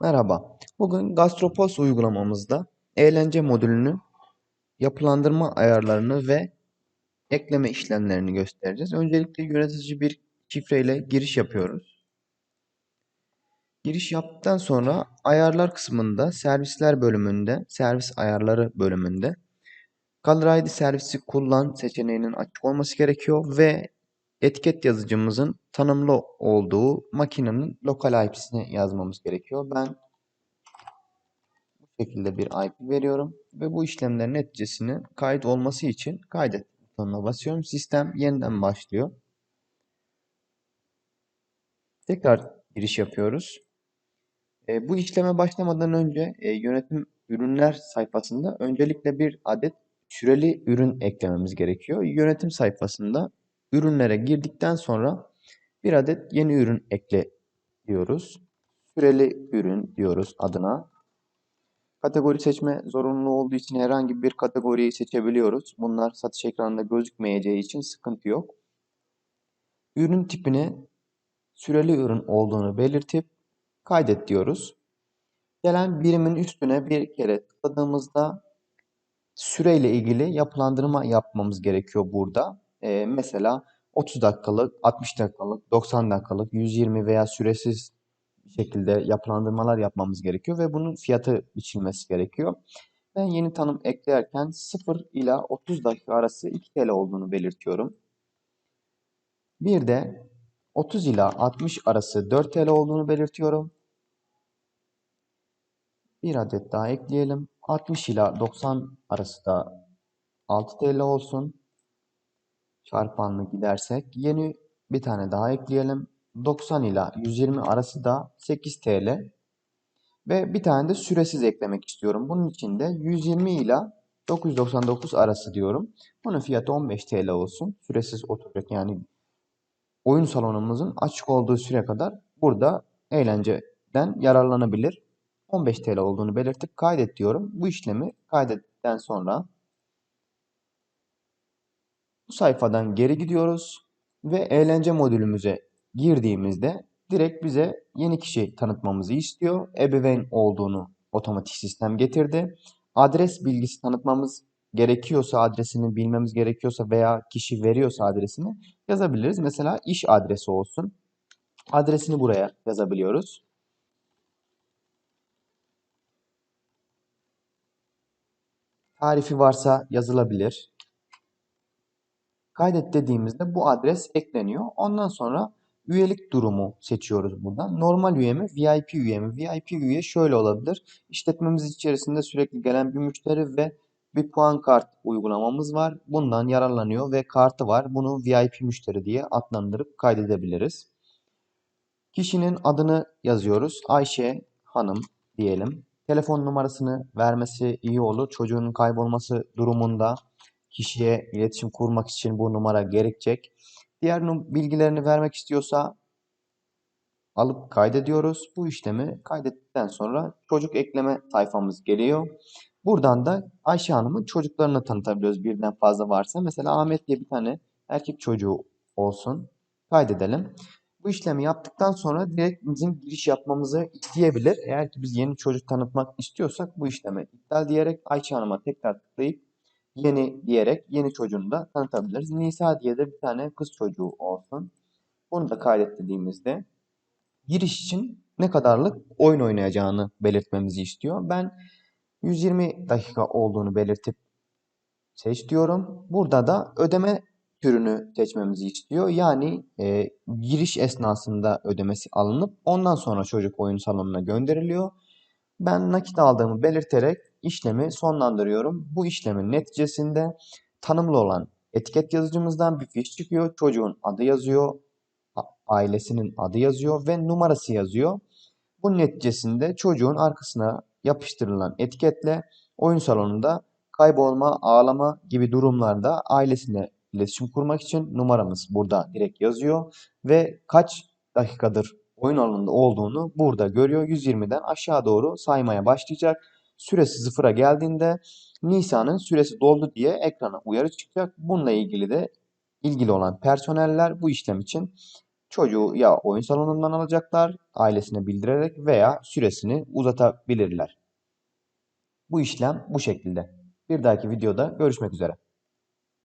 Merhaba. Bugün Gastropos uygulamamızda eğlence modülünü yapılandırma ayarlarını ve ekleme işlemlerini göstereceğiz. Öncelikle yönetici bir şifreyle giriş yapıyoruz. Giriş yaptıktan sonra ayarlar kısmında servisler bölümünde, servis ayarları bölümünde Color ID servisi kullan seçeneğinin açık olması gerekiyor ve etiket yazıcımızın tanımlı olduğu makinenin lokal IP'sini yazmamız gerekiyor. Ben bu şekilde bir IP veriyorum ve bu işlemlerin neticesini kayıt olması için kaydet butonuna basıyorum. Sistem yeniden başlıyor. Tekrar giriş yapıyoruz. E, bu işleme başlamadan önce e, yönetim ürünler sayfasında öncelikle bir adet süreli ürün eklememiz gerekiyor. Yönetim sayfasında ürünlere girdikten sonra bir adet yeni ürün ekle diyoruz. Süreli ürün diyoruz adına. Kategori seçme zorunlu olduğu için herhangi bir kategoriyi seçebiliyoruz. Bunlar satış ekranında gözükmeyeceği için sıkıntı yok. Ürün tipini süreli ürün olduğunu belirtip kaydet diyoruz. Gelen birimin üstüne bir kere tıkladığımızda süreyle ilgili yapılandırma yapmamız gerekiyor burada. Ee, mesela 30 dakikalık, 60 dakikalık, 90 dakikalık, 120 veya süresiz şekilde yapılandırmalar yapmamız gerekiyor ve bunun fiyatı biçilmesi gerekiyor. Ben yeni tanım eklerken 0 ila 30 dakika arası 2 TL olduğunu belirtiyorum. Bir de 30 ila 60 arası 4 TL olduğunu belirtiyorum. Bir adet daha ekleyelim. 60 ila 90 arası da 6 TL olsun. Çarpanlı gidersek yeni bir tane daha ekleyelim. 90 ila 120 arası da 8 TL. Ve bir tane de süresiz eklemek istiyorum. Bunun için de 120 ila 999 arası diyorum. Bunun fiyatı 15 TL olsun. Süresiz oturacak yani oyun salonumuzun açık olduğu süre kadar burada eğlenceden yararlanabilir. 15 TL olduğunu belirtip kaydet diyorum. Bu işlemi kaydettikten sonra bu sayfadan geri gidiyoruz ve eğlence modülümüze girdiğimizde direkt bize yeni kişi tanıtmamızı istiyor. Ebeveyn olduğunu otomatik sistem getirdi. Adres bilgisi tanıtmamız gerekiyorsa, adresini bilmemiz gerekiyorsa veya kişi veriyorsa adresini yazabiliriz. Mesela iş adresi olsun. Adresini buraya yazabiliyoruz. Tarifi varsa yazılabilir. Kaydet dediğimizde bu adres ekleniyor. Ondan sonra üyelik durumu seçiyoruz buradan. Normal üye mi, VIP üye mi? VIP üye şöyle olabilir. İşletmemiz içerisinde sürekli gelen bir müşteri ve bir puan kart uygulamamız var. Bundan yararlanıyor ve kartı var. Bunu VIP müşteri diye adlandırıp kaydedebiliriz. Kişinin adını yazıyoruz. Ayşe Hanım diyelim. Telefon numarasını vermesi iyi olur. Çocuğun kaybolması durumunda kişiye iletişim kurmak için bu numara gerekecek. Diğer bilgilerini vermek istiyorsa alıp kaydediyoruz. Bu işlemi kaydettikten sonra çocuk ekleme sayfamız geliyor. Buradan da Ayşe Hanım'ın çocuklarını tanıtabiliyoruz birden fazla varsa. Mesela Ahmet diye bir tane erkek çocuğu olsun. Kaydedelim. Bu işlemi yaptıktan sonra direkt bizim giriş yapmamızı isteyebilir. Eğer ki biz yeni çocuk tanıtmak istiyorsak bu işlemi iptal diyerek Ayça Hanım'a tekrar tıklayıp yeni diyerek yeni çocuğunu da tanıtabiliriz. Nisa diye de bir tane kız çocuğu olsun. Bunu da kaydet dediğimizde giriş için ne kadarlık oyun oynayacağını belirtmemizi istiyor. Ben 120 dakika olduğunu belirtip seç diyorum. Burada da ödeme türünü seçmemizi istiyor. Yani e, giriş esnasında ödemesi alınıp ondan sonra çocuk oyun salonuna gönderiliyor. Ben nakit aldığımı belirterek işlemi sonlandırıyorum. Bu işlemin neticesinde tanımlı olan etiket yazıcımızdan bir fiş çıkıyor. Çocuğun adı yazıyor, ailesinin adı yazıyor ve numarası yazıyor. Bunun neticesinde çocuğun arkasına yapıştırılan etiketle oyun salonunda kaybolma, ağlama gibi durumlarda ailesine iletişim kurmak için numaramız burada direkt yazıyor ve kaç dakikadır oyun alanında olduğunu burada görüyor. 120'den aşağı doğru saymaya başlayacak. Süresi sıfıra geldiğinde Nisan'ın süresi doldu diye ekrana uyarı çıkacak. Bununla ilgili de ilgili olan personeller bu işlem için Çocuğu ya oyun salonundan alacaklar, ailesine bildirerek veya süresini uzatabilirler. Bu işlem bu şekilde. Bir dahaki videoda görüşmek üzere.